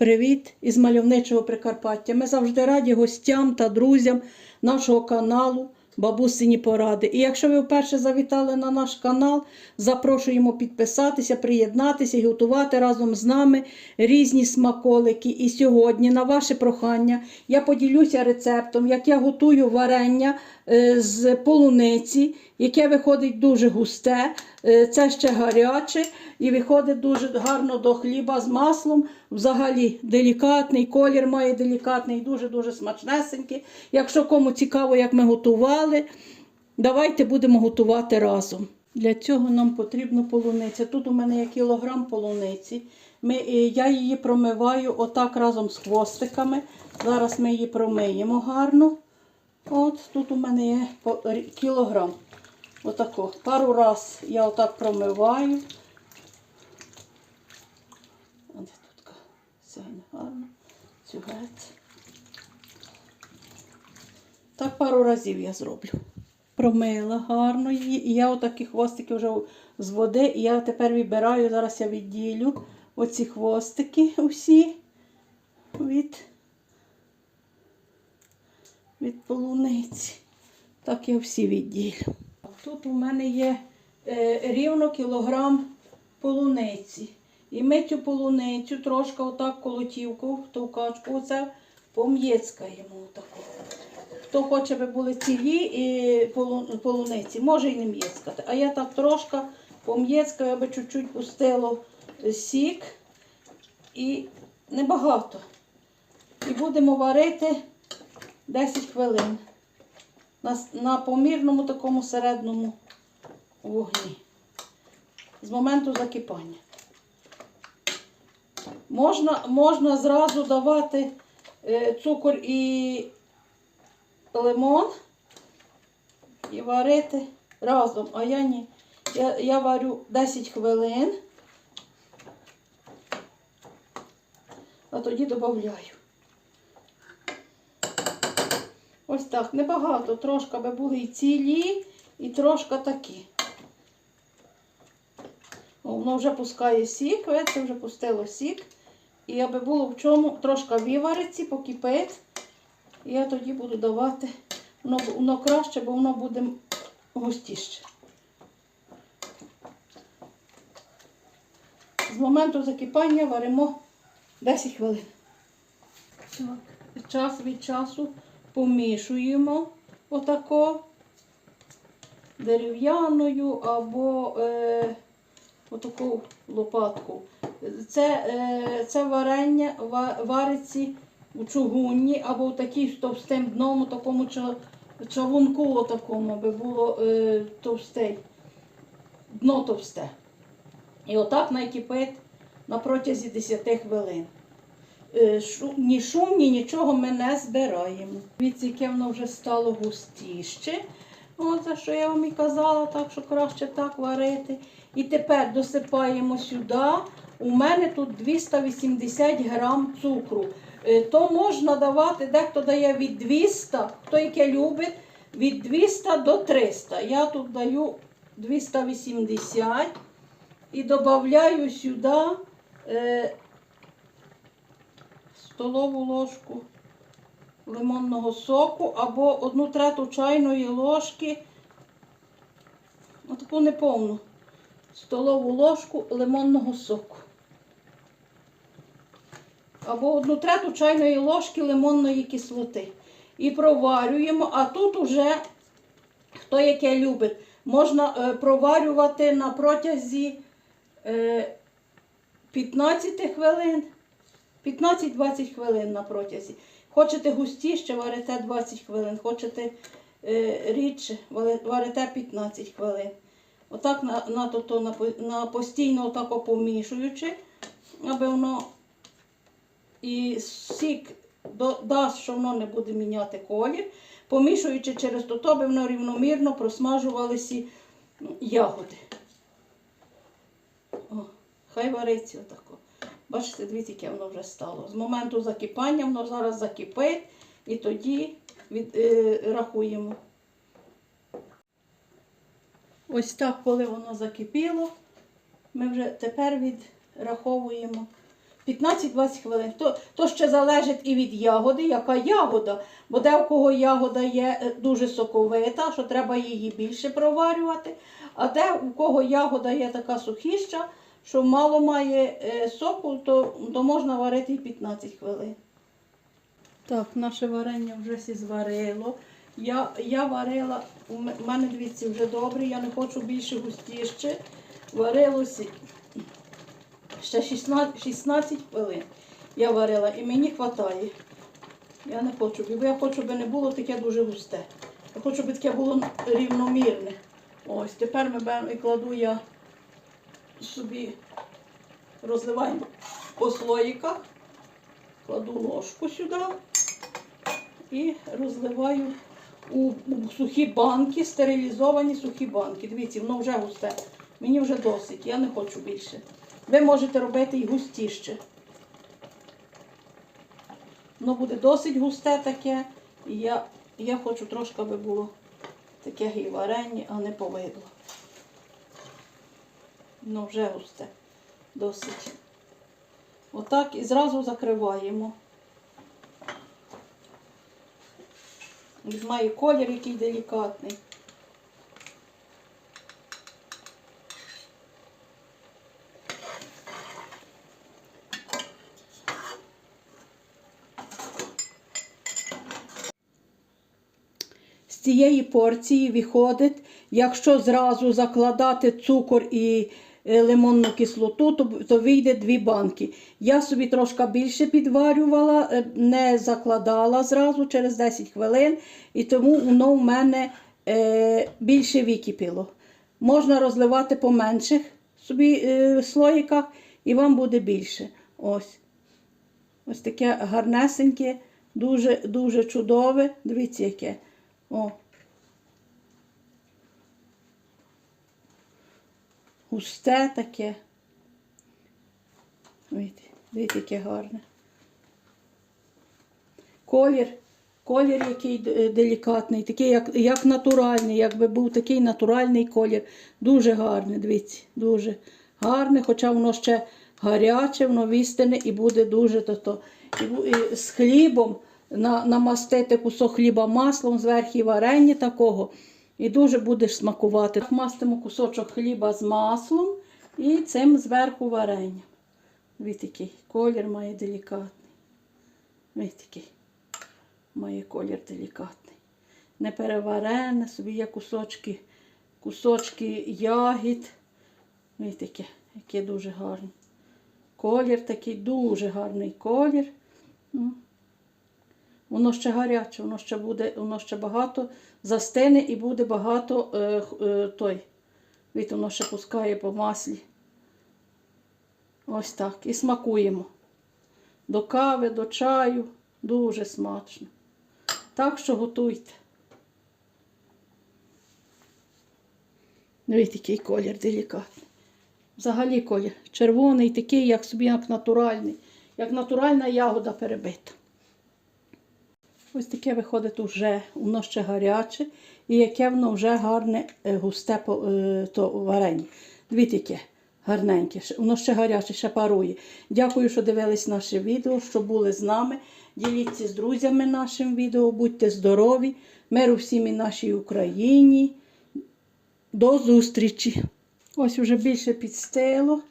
Привіт із мальовничого Прикарпаття. Ми завжди раді гостям та друзям нашого каналу Бабусині Поради. І якщо ви вперше завітали на наш канал, запрошуємо підписатися, приєднатися і готувати разом з нами різні смаколики. І сьогодні, на ваше прохання, я поділюся рецептом, як я готую варення е, з полуниці, яке виходить дуже густе. Е, Це ще гаряче і виходить дуже гарно до хліба з маслом. Взагалі делікатний, колір має делікатний, дуже-дуже смачнесенький. Якщо кому цікаво, як ми готували, давайте будемо готувати разом. Для цього нам потрібна полуниця. Тут у мене є кілограм полуниці. Ми, е, я її промиваю отак разом з хвостиками. Зараз ми її промиємо гарно. От тут у мене є кілограм. Отако. Пару раз я отак промиваю. От тут ка- сягне гарно. Цюгець. Так пару разів я зроблю. Промила гарно її. І я отакі хвостики вже з води. І я тепер вибираю, зараз я відділю оці хвостики усі від, від полуниці. Так я всі відділю. Тут у мене є е, рівно кілограм полуниці. І ми цю полуницю трошки отак колотівку, товкачку, оце пом'єцкаємо отаку. Хто хоче, би були цілі і полуниці, може і не м'єцкати. А я так трошки пом'єцкаю, аби чуть-чуть пустило сік і небагато. І будемо варити 10 хвилин на, на помірному такому середньому вогні. З моменту закипання. Можна, можна зразу давати е, цукор і лимон і варити разом, а я ні. Я, я варю 10 хвилин, а тоді додаю. Ось так, небагато, трошки аби були і цілі, і трошки такі. Воно вже пускає сік, видите, вже пустило сік. І аби було в чому трошки вивариться, покипить. Я тоді буду давати. Воно, воно краще, бо воно буде густіше. З моменту закипання варимо 10 хвилин. Час від часу помішуємо отако дерев'яною або е, отаку лопатку. Це, е, це варення вариться у чугунні або в такій товстим дном, у такому чавунку, отакому, аби було е, товстий, дно товсте. І отак накипить на протязі 10 хвилин. Е, ні шум, ні нічого ми не збираємо. Дивіться, яке воно вже стало густіше. Оце, що я вам і казала, так що краще так варити. І тепер досипаємо сюди. У мене тут 280 грам цукру. Е, То можна давати, дехто дає від 200, хто яке любить, від 200 до 300. Я тут даю 280 і додаю сюди е, столову ложку лимонного соку або одну трету чайної ложки, отаку неповну, столову ложку лимонного соку. Або одну трету чайної ложки лимонної кислоти. І проварюємо, а тут уже, хто яке любить, можна е, проварювати на протязі е, 15 хвилин. 15-20 хвилин на протязі. Хочете густіше, варите 20 хвилин, хочете е, рідше, варите 15 хвилин. Отак на, на, на, на постійно отак помішуючи, аби воно і сік дасть, що воно не буде міняти колір, помішуючи через то, аби воно рівномірно просмажувалися м, ягоди. О, хай вариться отако. Бачите, дивіться, яке воно вже стало. З моменту закипання воно зараз закипить і тоді від, е, рахуємо. Ось так, коли воно закипіло, ми вже тепер відраховуємо 15-20 хвилин. То, то ще залежить і від ягоди, яка ягода. Бо де у кого ягода є е, дуже соковита, що треба її більше проварювати. А де у кого ягода є така сухіща, що мало має е, соку, то, то можна варити і 15 хвилин. Так, наше варення вже сі зварило. Я, я варила, у мене дивіться вже добре, я не хочу більше густіше. Варилося ще 16, 16 хвилин. Я варила і мені вистачає. Я не хочу, бо я хочу, щоб не було таке дуже густе. Я хочу, щоб таке було рівномірне. Ось, тепер ми беремо і кладу я собі, розливаю по слоїках, кладу ложку сюди і розливаю у сухі банки, стерилізовані сухі банки. Дивіться, воно вже густе. Мені вже досить, я не хочу більше. Ви можете робити і густіше. Воно буде досить густе таке. І я, я хочу трошки, аби було таке і варення, а не повидло. Воно вже густе. Досить. Отак і зразу закриваємо. Має колір, який делікатний. Цієї порції виходить, якщо зразу закладати цукор і е, лимонну кислоту, то, вийде дві банки. Я собі трошки більше підварювала, е, не закладала зразу через 10 хвилин, і тому воно в мене е, більше википіло. Можна розливати по менших собі е, слоїках, і вам буде більше. Ось. Ось таке гарнесеньке, дуже, дуже чудове. Дивіться, яке. О. Густе таке. Дивіться, дивіться, яке гарне. Колір, колір який е, делікатний, такий, як, як натуральний, якби був такий натуральний колір. Дуже гарний, дивіться, дуже гарне, хоча воно ще гаряче, воно вістине і буде дуже то. то. І, і з хлібом намастити кусок хліба маслом, зверху варення такого. І дуже будеш смакувати. Мастимо кусочок хліба з маслом і цим зверху варення. Такий колір має делікатний. Такий має колір делікатний. Не переварене, собі є кусочки, кусочки ягід. Таке, яке дуже гарне. Колір такий дуже гарний колір. Воно ще гаряче, воно ще буде, воно ще багато застине і буде багато е, е, той. Від воно ще пускає по маслі. Ось так. І смакуємо. До кави, до чаю. Дуже смачно. Так що готуйте. Дивіться, який колір делікатний. Взагалі колір червоний, такий, як собі, як натуральний, як натуральна ягода перебита. Ось таке виходить уже, воно ще гаряче, і яке воно вже гарне, е, густе е, то варення. Дивіться, яке гарненьке, воно ще гаряче, ще парує. Дякую, що дивились наше відео, що були з нами. Діліться з друзями нашим відео, будьте здорові, миру всім і нашій Україні. До зустрічі! Ось уже більше підстило.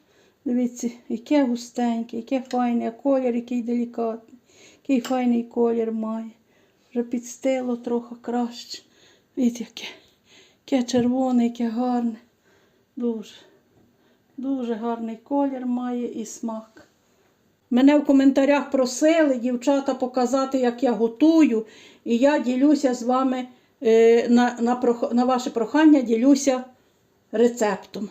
Дивіться, яке густеньке, яке файне, колір, який делікатний, який файний колір має. Вже підстило трохи краще. Дивіться, яке, яке червоне, яке гарне. Дуже, дуже гарний колір має і смак. Мене в коментарях просили дівчата показати, як я готую, і я ділюся з вами е, на, на, на ваше прохання ділюся рецептом.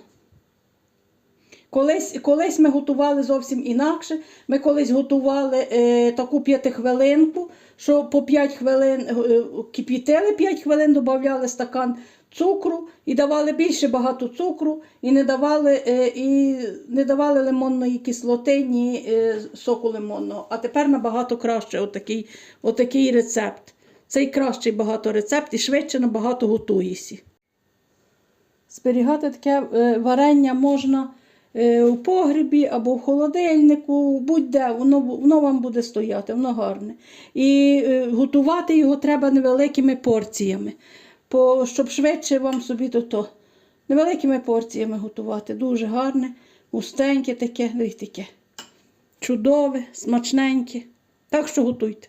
Колись, колись ми готували зовсім інакше. Ми колись готували е, таку п'ятихвилинку, що по 5 хвилин е, кип'ятили 5 хвилин, додавали стакан цукру і давали більше багато цукру, і не давали, е, і не давали лимонної кислоти, ні е, соку лимонного. А тепер набагато краще отакий, отакий рецепт. Цей кращий багато рецепт і швидше набагато готуєшся. Зберігати таке е, варення можна е, у погрібі або в холодильнику, будь-де, воно, воно вам буде стояти, воно гарне. І е, готувати його треба невеликими порціями, по, щоб швидше вам собі то то. Невеликими порціями готувати. Дуже гарне, густеньке таке, таке. Чудове, смачненьке. Так що готуйте.